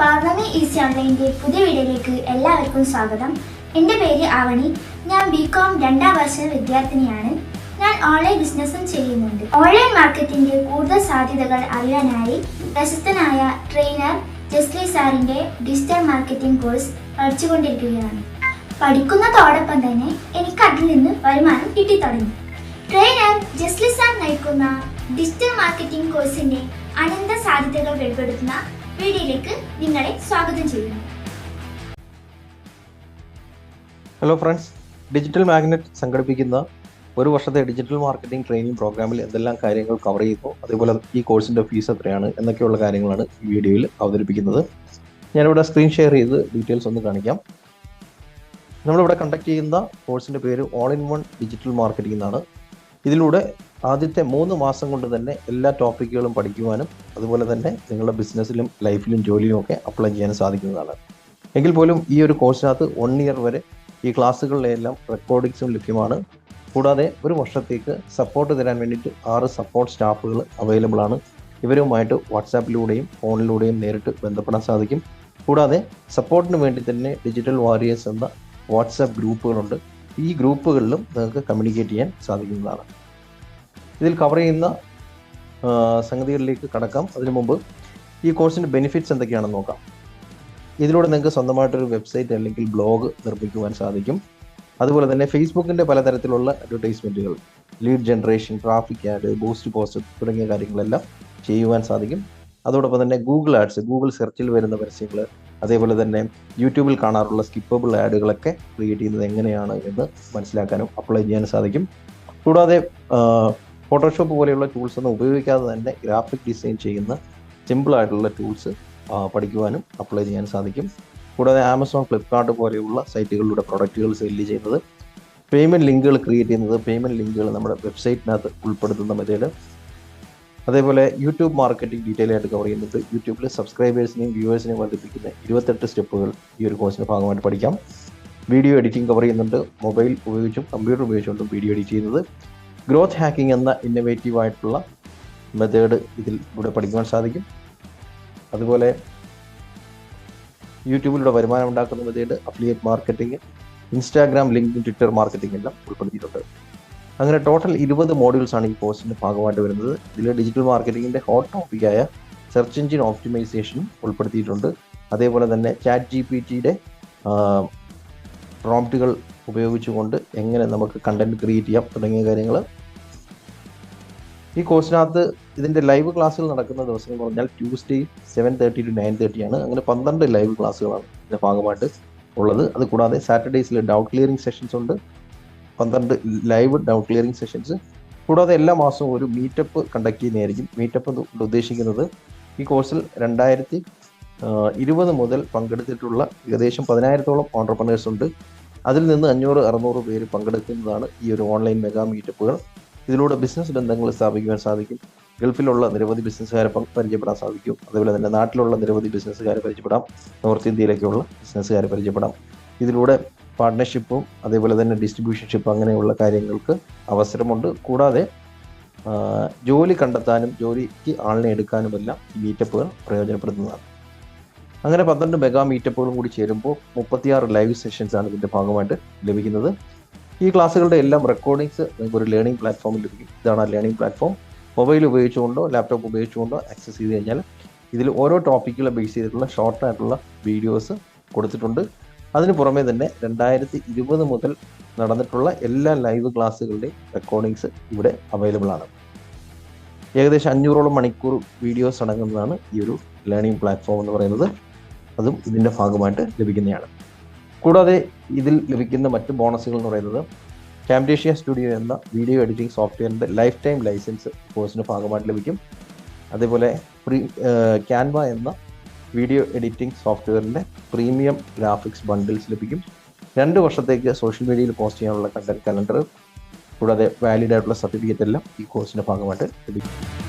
പൗർണമി easy ഓൺലൈന്റെ പുതിയ വീഡിയോയിലേക്ക് എല്ലാവർക്കും സ്വാഗതം. എന്റെ പേര് ആവണി. ഞാൻ ബി കോം രണ്ടാം വർഷ വിദ്യാർത്ഥിനിയാണ്. ഞാൻ ഓൺലൈൻ ബിസിനസ്സും ചെയ്യുന്നുണ്ട്. ഓൺലൈൻ മാർക്കറ്റിന്റെ കൂടുതൽ സാധ്യതകൾ അറിയാനായി പ്രശസ്തനായ ട്രെയിനർ ജസ്ലി സാറിന്റെ ഡിജിറ്റൽ മാർക്കറ്റിംഗ് കോഴ്സ് പഠിച്ചുകൊണ്ടിരിക്കുകയാണ്. പഠിക്കുന്നതോടൊപ്പം തന്നെ എനിക്ക് അതിൽ നിന്ന് വരുമാനം കിട്ടിത്തുടങ്ങി. ട്രെയിനർ ജസ്ലി സാർ നയിക്കുന്ന ഡിജിറ്റൽ മാർക്കറ്റിംഗ് കോഴ്സിന്റെ അനന്ത സാധ്യതകൾ വെളിപ്പെടുത്തുന്ന വീഡിയോയിലേക്ക് നിങ്ങളെ സ്വാഗതം ചെയ്യുന്നു. ഹലോ ഫ്രണ്ട്സ് ഡിജിറ്റൽ മാഗ്നറ്റ് സംഘടിപ്പിക്കുന്ന ഒരു വർഷത്തെ ഡിജിറ്റൽ മാർക്കറ്റിംഗ് ട്രെയിനിങ് പ്രോഗ്രാമിൽ എന്തെല്ലാം കാര്യങ്ങൾ കവർ ചെയ്യുന്നു അതേപോലെ ഈ കോഴ്സിന്റെ ഫീസ് എത്രയാണ് എന്നൊക്കെയുള്ള കാര്യങ്ങളാണ് ഈ വീഡിയോയിൽ അവതരിപ്പിക്കുന്നത്. ഞാനിവിടെ സ്ക്രീൻ ഷെയർ ചെയ്ത് ഡീറ്റെയിൽസ് ഒന്ന് കാണിക്കാം. നമ്മളിവിടെ കണ്ടക്ട് ചെയ്യുന്ന കോഴ്സിന്റെ പേര് all in one digital marketing എന്നാണ്. ഇതിലൂടെ ആദ്യത്തെ മൂന്ന് മാസം കൊണ്ട് തന്നെ എല്ലാ ടോപ്പിക്കുകളും പഠിക്കുവാനും അതുപോലെ തന്നെ നിങ്ങളുടെ ബിസിനസ്സിലും ലൈഫിലും ജോലിയിലും ഒക്കെ അപ്ലൈ ചെയ്യാൻ സാധിക്കുന്നതാണ്. എങ്കിൽ പോലും ഈ ഒരു കോഴ്സിനകത്ത് വൺ ഇയർ വരെ ഈ ക്ലാസ്സുകളിലെല്ലാം റെക്കോർഡിങ്സും ലഭ്യമാണ്. കൂടാതെ ഒരു വർഷത്തേക്ക് സപ്പോർട്ട് തരാൻ വേണ്ടിയിട്ട് ആറ് സപ്പോർട്ട് സ്റ്റാഫുകൾ അവൈലബിൾ ആണ്. ഇവരുമായിട്ട് വാട്സാപ്പിലൂടെയും ഫോണിലൂടെയും നേരിട്ട് ബന്ധപ്പെടാൻ സാധിക്കും. കൂടാതെ സപ്പോർട്ടിന് വേണ്ടി തന്നെ ഡിജിറ്റൽ വാരിയേഴ്സ് എന്ന വാട്സാപ്പ് ഗ്രൂപ്പുകളുണ്ട്. ഈ ഗ്രൂപ്പുകളിലും നിങ്ങൾക്ക് കമ്മ്യൂണിക്കേറ്റ് ചെയ്യാൻ സാധിക്കുന്നതാണ്. ഇതിൽ കവർ ചെയ്യുന്ന സംഗതികളിലേക്ക് കടക്കാം. അതിനു മുമ്പ് ഈ കോഴ്സിന്റെ ബെനിഫിറ്റ്സ് എന്തൊക്കെയാണെന്ന് നോക്കാം. ഇതിലൂടെ നിങ്ങൾക്ക് സ്വന്തമായിട്ടൊരു വെബ്സൈറ്റ് അല്ലെങ്കിൽ ബ്ലോഗ് നിർമ്മിക്കുവാൻ സാധിക്കും. അതുപോലെ തന്നെ ഫേസ്ബുക്കിന്റെ പലതരത്തിലുള്ള അഡ്വർടൈസ്മെന്റുകൾ lead generation traffic ad boost post തുടങ്ങിയ കാര്യങ്ങളെല്ലാം ചെയ്യുവാൻ സാധിക്കും. അതോടൊപ്പം തന്നെ ഗൂഗിൾ ആഡ്സ് ഗൂഗിൾ സെർച്ചിൽ വരുന്ന പരസ്യങ്ങൾ അതേപോലെ തന്നെ യൂട്യൂബിൽ കാണാറുള്ള സ്കിപ്പബിൾ ആഡുകളൊക്കെ ക്രിയേറ്റ് ചെയ്യുന്നത് എങ്ങനെയാണ് എന്ന് മനസ്സിലാക്കാനും അപ്ലൈ ചെയ്യാനും സാധിക്കും. കൂടാതെ ഫോട്ടോഷോപ്പ് പോലെയുള്ള ടൂൾസ് ഒന്നും ഉപയോഗിക്കാതെ തന്നെ ഗ്രാഫിക് ഡിസൈൻ ചെയ്യുന്ന സിമ്പിളായിട്ടുള്ള ടൂൾസ് പഠിക്കുവാനും അപ്ലൈ ചെയ്യാൻ സാധിക്കും. കൂടാതെ ആമസോൺ ഫ്ലിപ്കാർട്ട് പോലെയുള്ള സൈറ്റുകളിലൂടെ പ്രൊഡക്റ്റുകൾ സെല്ല് ചെയ്യുന്നത് പേയ്മെന്റ് ലിങ്കുകൾ ക്രിയേറ്റ് ചെയ്യുന്നത് പേയ്മെന്റ് ലിങ്കുകൾ നമ്മുടെ വെബ്സൈറ്റിനകത്ത് ഉൾപ്പെടുത്തുന്ന മെത്തേഡ് അതേപോലെ യൂട്യൂബ് മാർക്കറ്റിംഗ് ഡീറ്റെയിൽ ആയിട്ട് കവർ ചെയ്യുന്നത് യൂട്യൂബിൽ സബ്സ്ക്രൈബേഴ്സിനെയും വ്യൂവേഴ്സിനെയും വർദ്ധിപ്പിക്കുന്ന ഇരുപത്തെട്ട് സ്റ്റെപ്പുകൾ ഈ ഒരു കോഴ്സിന്റെ ഭാഗമായിട്ട് പഠിക്കാം. വീഡിയോ എഡിറ്റിംഗ് കവർ ചെയ്യുന്നുണ്ട്. മൊബൈൽ ഉപയോഗിച്ചും കമ്പ്യൂട്ടർ ഉപയോഗിച്ചുകൊണ്ടും വീഡിയോ എഡിറ്റ് ചെയ്യുന്നത്. ഗ്രോത്ത് ഹാക്കിംഗ് എന്ന ഇന്നവേറ്റീവ് ആയിട്ടുള്ള മെത്തേഡ് ഇതിൽ ഇവിടെ പഠിക്കുവാൻ സാധിക്കും. അതുപോലെ യൂട്യൂബിലൂടെ വരുമാനം ഉണ്ടാക്കുന്ന method affiliate marketing Instagram link Twitter marketing എല്ലാം ഉൾപ്പെടുത്തിയിട്ടുണ്ട്. അങ്ങനെ ടോട്ടൽ ഇരുപത് മോഡ്യൂൾസ് ആണ് ഈ കോഴ്സിന്റെ ഭാഗമായിട്ട് വരുന്നത്. ഇതിൽ ഡിജിറ്റൽ മാർക്കറ്റിംഗിന്റെ ഹോട്ട് ടോപ്പിക്കായ സെർച്ച് എഞ്ചിൻ ഓപ്റ്റിമൈസേഷനും ഉൾപ്പെടുത്തിയിട്ടുണ്ട്. അതേപോലെ തന്നെ ചാറ്റ് ജി പി ടിയുടെ പ്രോംപ്റ്റുകൾ ഉപയോഗിച്ചുകൊണ്ട് എങ്ങനെ നമുക്ക് കണ്ടന്റ് ക്രിയേറ്റ് ചെയ്യാം തുടങ്ങിയ കാര്യങ്ങൾ. ഈ കോഴ്സിനകത്ത് ഇതിന്റെ ലൈവ് ക്ലാസ്സുകൾ നടക്കുന്ന ദിവസം എന്ന് പറഞ്ഞാൽ Tuesday seven thirty two nine thirty ആണ്. അങ്ങനെ പന്ത്രണ്ട് ലൈവ് ക്ലാസ്സുകളാണ് ഇതിന്റെ ഭാഗമായിട്ട് ഉള്ളത്. അത് കൂടാതെ സാറ്റർഡേസിൽ ഡൗട്ട് ക്ലിയറിംഗ് സെഷൻസ് ഉണ്ട്. പന്ത്രണ്ട് ലൈവ് ഡൗട്ട് ക്ലിയറിംഗ് സെഷൻസ് കൂടാതെ എല്ലാ മാസവും ഒരു മീറ്റപ്പ് കണ്ടക്ട് ചെയ്യുന്നതായിരിക്കും. മീറ്റപ്പ് ഉദ്ദേശിക്കുന്നത് ഈ കോഴ്സിൽ രണ്ടായിരത്തി ഇരുപത് മുതൽ പങ്കെടുത്തിട്ടുള്ള ഏകദേശം പതിനായിരത്തോളം ഓണ്ടർപ്രണേഴ്സ് ഉണ്ട്. അതിൽ നിന്ന് അഞ്ഞൂറ് അറുന്നൂറ് പേര് പങ്കെടുക്കുന്നതാണ് ഈ ഒരു ഓൺലൈൻ മെഗാ മീറ്റപ്പുകൾ. ഇതിലൂടെ ബിസിനസ് ബന്ധങ്ങൾ സ്ഥാപിക്കുവാൻ സാധിക്കും. ഗൾഫിലുള്ള നിരവധി ബിസിനസ്സുകാരെ പരിചയപ്പെടാൻ സാധിക്കും. അതുപോലെ തന്നെ നാട്ടിലുള്ള നിരവധി ബിസിനസ്സുകാരെ പരിചയപ്പെടാം. നോർത്ത് ഇന്ത്യയിലേക്കുള്ള ബിസിനസ്സുകാരെ പരിചയപ്പെടാം. ഇതിലൂടെ പാർട്ട്ണർഷിപ്പും അതേപോലെ തന്നെ ഡിസ്ട്രിബ്യൂഷൻഷിപ്പ് അങ്ങനെയുള്ള കാര്യങ്ങൾക്ക് അവസരമുണ്ട്. കൂടാതെ ജോലി കണ്ടെത്താനും ജോലിക്ക് ആളിനെ എടുക്കാനുമെല്ലാം ഈ മീറ്റപ്പുകൾ പ്രയോജനപ്പെടുന്നതാണ് അങ്ങനെ പന്ത്രണ്ട് മെഗാ മീറ്റപ്പുകളും കൂടി ചേരുമ്പോൾ മുപ്പത്തിയാറ് ലൈവ് സെഷൻസ് ആണ് ഇതിന്റെ ഭാഗമായിട്ട് ലഭിക്കുന്നത്. ഈ ക്ലാസ്സുകളുടെ എല്ലാം റെക്കോർഡിങ്സ് ഒരു ലേണിംഗ് പ്ലാറ്റ്ഫോമിൽ ലഭിക്കും. ഇതാണ് ആ ലേണിംഗ് പ്ലാറ്റ്ഫോം മൊബൈൽ ഉപയോഗിച്ചുകൊണ്ടോ ലാപ്ടോപ്പ് ഉപയോഗിച്ചുകൊണ്ടോ ആക്സസ് ചെയ്ത് കഴിഞ്ഞാൽ ഇതിൽ ഓരോ ടോപ്പിക്കുകളെ ബേസ് ചെയ്തിട്ടുള്ള ഷോർട്ട് ആയിട്ടുള്ള വീഡിയോസ് കൊടുത്തിട്ടുണ്ട്. അതിന് പുറമേ തന്നെ രണ്ടായിരത്തി ഇരുപത് മുതൽ നടന്നിട്ടുള്ള എല്ലാ ലൈവ് ക്ലാസ്സുകളുടെയും റെക്കോർഡിങ്സ് ഇവിടെ അവൈലബിൾ ആണ്. ഏകദേശം അഞ്ഞൂറോളം മണിക്കൂർ വീഡിയോസ് അടങ്ങുന്നതാണ് ഈ ഒരു ലേണിംഗ് പ്ലാറ്റ്ഫോം എന്ന് പറയുന്നത്. അതും ഇതിന്റെ ഭാഗമായിട്ട് ലഭിക്കുന്നതാണ്. കൂടാതെ ഇതിൽ ലഭിക്കുന്ന മറ്റ് ബോണസുകൾ എന്ന് പറയുന്നത് ക്യാംറ്റേഷ്യ സ്റ്റുഡിയോ എന്ന വീഡിയോ എഡിറ്റിംഗ് സോഫ്റ്റ്വെയറിന്റെ ലൈഫ് ടൈം ലൈസൻസ് കോഴ്സിന്റെ ഭാഗമായിട്ട് ലഭിക്കും. അതേപോലെ പ്രീ ക്യാൻവ എന്ന വീഡിയോ എഡിറ്റിംഗ് സോഫ്റ്റ്വെയറിന്റെ പ്രീമിയം ഗ്രാഫിക്സ് ബണ്ടിൽസ് ലഭിക്കും. രണ്ട് വർഷത്തേക്ക് സോഷ്യൽ മീഡിയയിൽ പോസ്റ്റ് ചെയ്യാനുള്ള കണ്ടന്റ് കലണ്ടർ കൂടാതെ വാലിഡ് ആയിട്ടുള്ള സർട്ടിഫിക്കറ്റ് എല്ലാം ഈ കോഴ്സിന്റെ ഭാഗമായിട്ട് ലഭിക്കും.